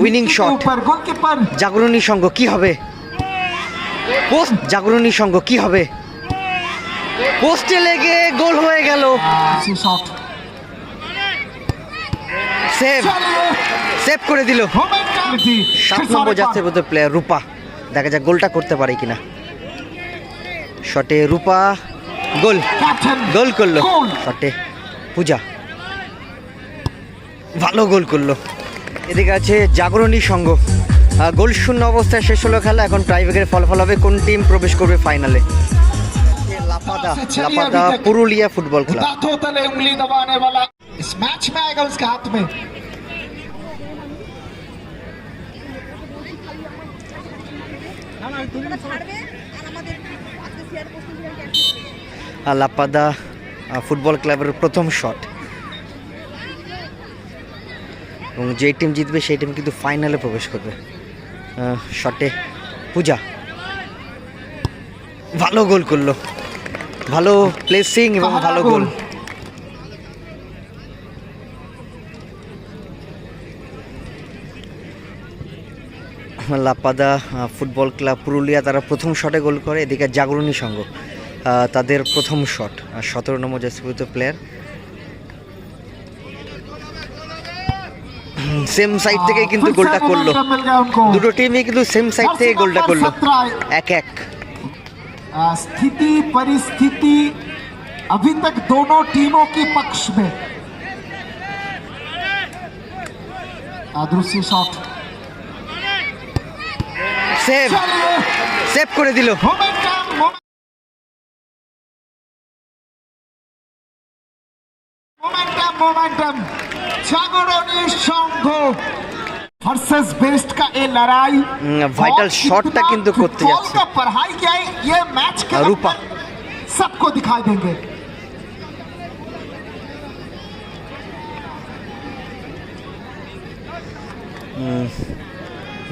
Winning shot Jagarani Sangha কি হবে? Post জাগরণী সঙ্গ কি হবে? পোস্টে লেগে গোল হয়ে গেল। সেভ সেভ করে দিল। সাত নম্বর যাচ্ছে বোধহয় প্লেয়ার রূপা। দেখা যাক গোলটা করতে পারে কিনা। শটে রূপা গোল। গোল করল। শটে পূজা। ভালো গোল করল। এদিকে আছে জাগরণী সংঘ। গোল শূন্য অবস্থায় শেষ হলো খেলা এখন টাইব্রেকের ফলাফল হবে। কোন টিম প্রবেশ করবে ফাইনালে লাপাদা পুরুলিয়া ফুটবল খেলা লাপাদা ফুটবল ক্লাবের প্রথম শট এবং যে টিম জিতবে সেই টিম কিন্তু ফাইনালে প্রবেশ করবে। শটে পূজা। ভালো গোল করল। ভালো প্লেসিং এবং ভালো goal. Lapada football club Purulia তারা প্রথম শটে গোল করে এদিকে জাগরণী সংঘ তাদের প্রথম শট সতেরো নম্বর জাস্তিভূত প্লেয়ার সেম সাইড থেকে কিন্তু फिर से গোলটা করলো momentum मिल गया उनको দুটো টিমই কিন্তু সেম সাইড থেকে जर्सी গোলটা नंबर করলো 17 এক এক आ, स्थिति परिस्थिति अभी तक दोनों टीमों के पक्ष में आ, दूसरी शॉट সেভ चलिए সেভ করে দিল मोमेंटम मोमेंटम मोमेंटम जागरणी संघ वर्सेस बेस्ट का ये लड़ाई vital और shot टा कितना किंतु করতে फुटबॉल যাচ্ছে। का पढ़ाई किया है ये मैच के रूपा। अंदर सबको दिखाई देंगे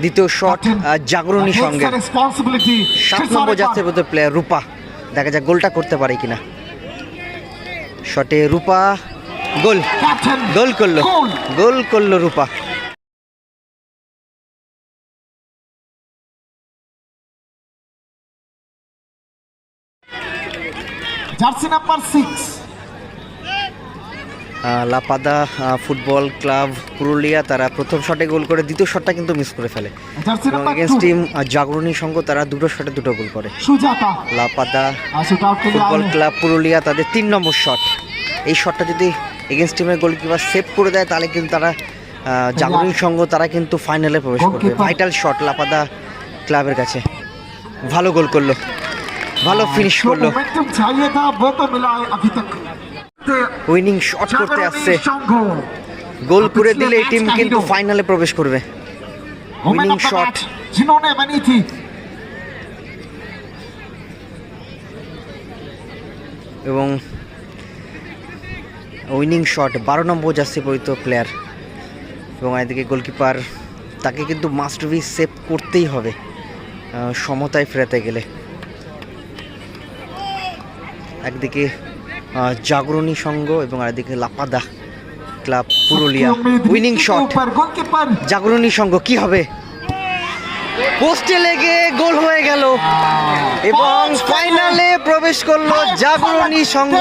দ্বিতীয় শট জাগরণী সঙ্গে রেসপন্সিবিলিটি সাত নম্বর যাচ্ছে বোধ প্লেয়ার রূপা দেখা যাক গোলটা করতে পারে কিনা শটে রূপা গোল। গোল করল। গোল। করল রূপা। লাপাদা ফুটবল ক্লাব পুরুলিয়া তারা প্রথম শটে গোল করে দ্বিতীয় শটটা কিন্তু মিস করে ফেলে। টিম জাগরণী সঙ্গ তারা দুটো শটে দুটো গোল করে। লাপাদা ফুটবল ক্লাব পুরুলিয়া তাদের তিন নম্বর শট। এই শটটা যদি এগেনস্ট টিমের গোলকিপার সেভ করে দেয় তাহলে কিন্তু তারা জাগরণী সংঘ তারা কিন্তু ফাইনালে প্রবেশ করবে। ভাইটাল শট লাপাদা ক্লাবের কাছে। ভালো গোল করল। ভালো ফিনিশ করল। উইনিং শট করতে আসছে। গোল করে দিলে এই টিম কিন্তু ফাইনালে প্রবেশ করবে। উইনিং শট এবং উইনিং শট বারো নম্বর জার্সি পরিত প্লেয়ার এবং এদিকে গোলকিপার তাকে কিন্তু মাস্ট বি সেভ করতেই হবে। সমতায় ফেরাতে গেলে। একদিকে জাগরণী সঙ্গ এবং আরেকদিকে Lapada club Purulia. Winning shot Jagarani Sangha কি হবে? পোস্টে লেগে গোল হয়ে গেল। এবং ফাইনালে প্রবেশ করল জাগরণী সঙ্গ